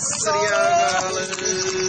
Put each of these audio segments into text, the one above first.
Hallelujah.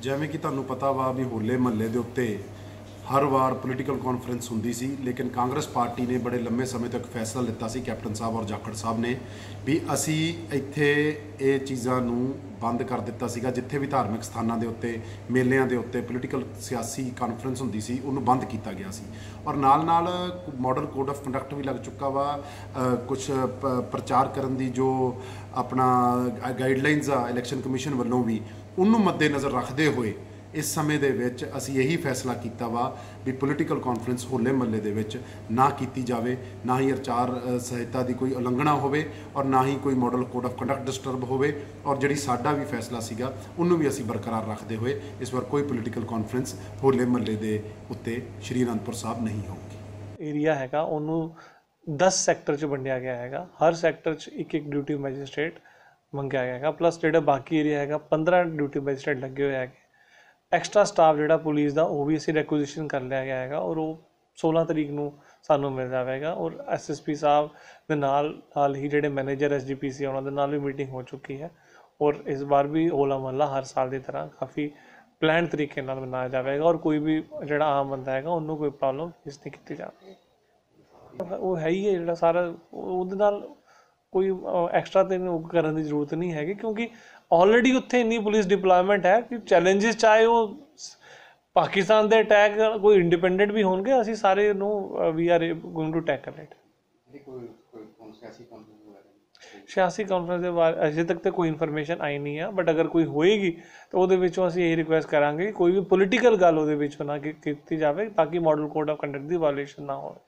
ਜਿਵੇਂ ਕਿ ਤੁਹਾਨੂੰ ਪਤਾ ਵਾ ਵੀ ਹੋਲੇ ਮਹੱਲੇ ਦੇ ਉੱਤੇ ਹਰ ਵਾਰ ਪੋਲੀਟੀਕਲ ਕਾਨਫਰੰਸ ਹੁੰਦੀ ਸੀ, ਲੇਕਿਨ ਕਾਂਗਰਸ ਪਾਰਟੀ ਨੇ ਬੜੇ ਲੰਮੇ ਸਮੇਂ ਤੱਕ ਫੈਸਲਾ ਲਿੱਤਾ ਸੀ, ਕੈਪਟਨ ਸਾਹਿਬ ਔਰ ਜਾਖੜ ਸਾਹਿਬ ਨੇ, ਵੀ ਅਸੀਂ ਇੱਥੇ ਇਹ ਚੀਜ਼ਾਂ ਨੂੰ ਬੰਦ ਕਰ ਦਿੱਤਾ ਸੀਗਾ, ਜਿੱਥੇ ਵੀ ਧਾਰਮਿਕ ਸਥਾਨਾਂ ਦੇ ਉੱਤੇ, ਮੇਲਿਆਂ ਦੇ ਉੱਤੇ ਪੋਲੀਟੀਕਲ ਸਿਆਸੀ ਕਾਨਫਰੰਸ ਹੁੰਦੀ ਸੀ, ਉਹਨੂੰ ਬੰਦ ਕੀਤਾ ਗਿਆ ਸੀ। ਔਰ ਨਾਲ ਨਾਲ ਮਾਡਲ ਕੋਡ ਆਫ ਕੰਡਕਟ ਵੀ ਲੱਗ ਚੁੱਕਾ ਵਾ ਕੁਝ ਪ੍ਰਚਾਰ ਕਰਨ ਦੀ ਜੋ ਆਪਣਾ ਗਾਈਡਲਾਈਨਸ ਆ ਇਲੈਕਸ਼ਨ ਕਮਿਸ਼ਨ ਵੱਲੋਂ ਵੀ, ਉਹਨੂੰ ਮੱਦੇਨਜ਼ਰ ਰੱਖਦੇ ਹੋਏ ਇਸ ਸਮੇਂ ਦੇ ਵਿੱਚ ਅਸੀਂ ਇਹੀ ਫੈਸਲਾ ਕੀਤਾ ਵਾ ਵੀ ਪੋਲੀਟੀਕਲ ਕਾਨਫਰੰਸ ਹੋਲੇ ਮਹੱਲੇ ਦੇ ਵਿੱਚ ਨਾ ਕੀਤੀ ਜਾਵੇ ਨਾ ਹੀ ਅਚਾਰ ਅ, ਦੀ ਕੋਈ ਉਲੰਘਣਾ ਹੋਵੇ ਔਰ ਨਾ ਹੀ ਕੋਈ model code of conduct disturb ਹੋਵੇ ਔਰ ਜਿਹੜੀ ਸਾਡਾ ਵੀ ਫੈਸਲਾ ਸੀਗਾ ਉਹਨੂੰ ਵੀ ਅਸੀਂ ਬਰਕਰਾਰ ਰੱਖਦੇ ਹੋਏ ਇਸ ਵਾਰ ਕੋਈ ਪੋਲੀਟੀਕਲ ਕਾਨਫਰੰਸ ਹੋਲੇ ਮਹੱਲੇ ਦੇ ਉੱਤੇ ਸ਼੍ਰੀ ਅਨੰਦਪੁਰ ਸਾਹਿਬ ਨਹੀਂ ਹੋਊਗੀ। ਏਰੀਆ ਹੈਗਾ ਉਹਨੂੰ 10 ਸੈਕਟਰ ਚ ਵੰਡਿਆ ਗਿਆ ਹੈਗਾ। ਹਰ ਸੈਕਟਰ ਚ ਇੱਕ ਇੱਕ ਡਿਊਟੀ ਮੈਜਿਸਟ੍ਰੇਟ ਮੰਗਿਆ ਗਿਆ ਹੈਗਾ। ਪਲੱਸ ਜਿਹੜਾ ਬਾਕੀ ਏਰੀਆ ਹੈਗਾ 15 ਡਿਊਟੀ ਮੈਜਿਸਟ੍ਰੇਟ ਲੱਗੇ ਹੋਏ ਹੈਗੇ। ਐਕਸਟਰਾ ਸਟਾਫ ਜਿਹੜਾ ਪੁਲਿਸ ਦਾ, ਉਹ ਵੀ ਅਸੀਂ ਰੈਕੁਜੀਸ਼ਨ ਕਰ ਲਿਆ ਗਿਆ ਹੈਗਾ ਔਰ ਉਹ 16 ਤਰੀਕ ਨੂੰ ਸਾਨੂੰ ਮਿਲ ਜਾਵੇਗਾ ਔਰ ਐਸਐਸਪੀ ਸਾਹਿਬ ਦੇ ਨਾਲ ਨਾਲ ਹੀ ਜਿਹੜੇ ਮੈਨੇਜਰ ਐਸਜੀਪੀਸੀ ਉਹਨਾਂ ਦੇ ਨਾਲ ਵੀ ਮੀਟਿੰਗ ਹੋ ਚੁੱਕੀ ਹੈ ਔਰ ਇਸ ਵਾਰ ਵੀ ਹੋਲਾ ਮਹੱਲਾ ਹਰ ਸਾਲ ਦੀ ਤਰ੍ਹਾਂ ਕਾਫੀ ਪਲਾਨ ਤਰੀਕੇ ਨਾਲ ਮਨਾਇਆ ਜਾਵੇਗਾ ਔਰ ਕੋਈ ਵੀ ਜਿਹੜਾ ਆਮ ਬੰਦਾ ਹੈਗਾ, ਉਹਨੂੰ ਕੋਈ ਪ੍ਰੋਬਲਮ ਇਸ ਨਹੀਂ ਕੀਤੀ ਜਾਵੇਗੀ ਉਹ ਹੈ ਹੀ ਹੈ ਜਿਹੜਾ ਸਾਰਾ, ਉਹਦੇ ਨਾਲ ਕੋਈ ਐਕਸਟਰਾ ਤੇ ਕਰਨ ਦੀ ਜ਼ਰੂਰਤ ਨਹੀਂ ਹੈਗੀ ਕਿਉਂਕਿ ਆਲਰੇਡੀ ਉੱਥੇ ਇੰਨੀ ਪੁਲਿਸ ਡਿਪਲੋਇਮੈਂਟ ਹੈ ਕਿ ਚੈਲੰਜਸ ਚਾਹੇ ਉਹ ਪਾਕਿਸਤਾਨ ਦੇ ਅਟੈਕ ਕੋਈ ਇੰਡੀਪੈਂਡੈਂਟ ਵੀ ਹੋਣਗੇ ਅਸੀਂ ਸਾਰੇ ਨੂੰ we are going to tackle it ਸਿਆਸੀ ਕਾਨਫਰੰਸ ਦੇ ਬਾਰੇ ਅਜੇ ਤੱਕ ਤੇ ਕੋਈ ਇਨਫੋਰਮੇਸ਼ਨ ਆਈ ਨਹੀਂ ਆ ਬਟ ਅਗਰ ਕੋਈ ਹੋਏਗੀ ਤਾਂ ਉਹਦੇ ਵਿੱਚੋਂ ਅਸੀਂ ਇਹ ਰਿਕੁਐਸਟ ਕਰਾਂਗੇ ਕਿ ਕੋਈ ਵੀ ਪੋਲੀਟੀਕਲ ਗੱਲ ਉਹਦੇ ਵਿੱਚ ਨਾ ਕੀ- ਕੀਤੀ ਜਾਵੇ ਤਾਂ ਕਿ ਮਾਡਲ ਕੋਡ ਆਫ ਕੰਡਕਟ ਦੀ ਵਾਇਓਲੇਸ਼ਨ ਨਾ ਹੋਵੇ।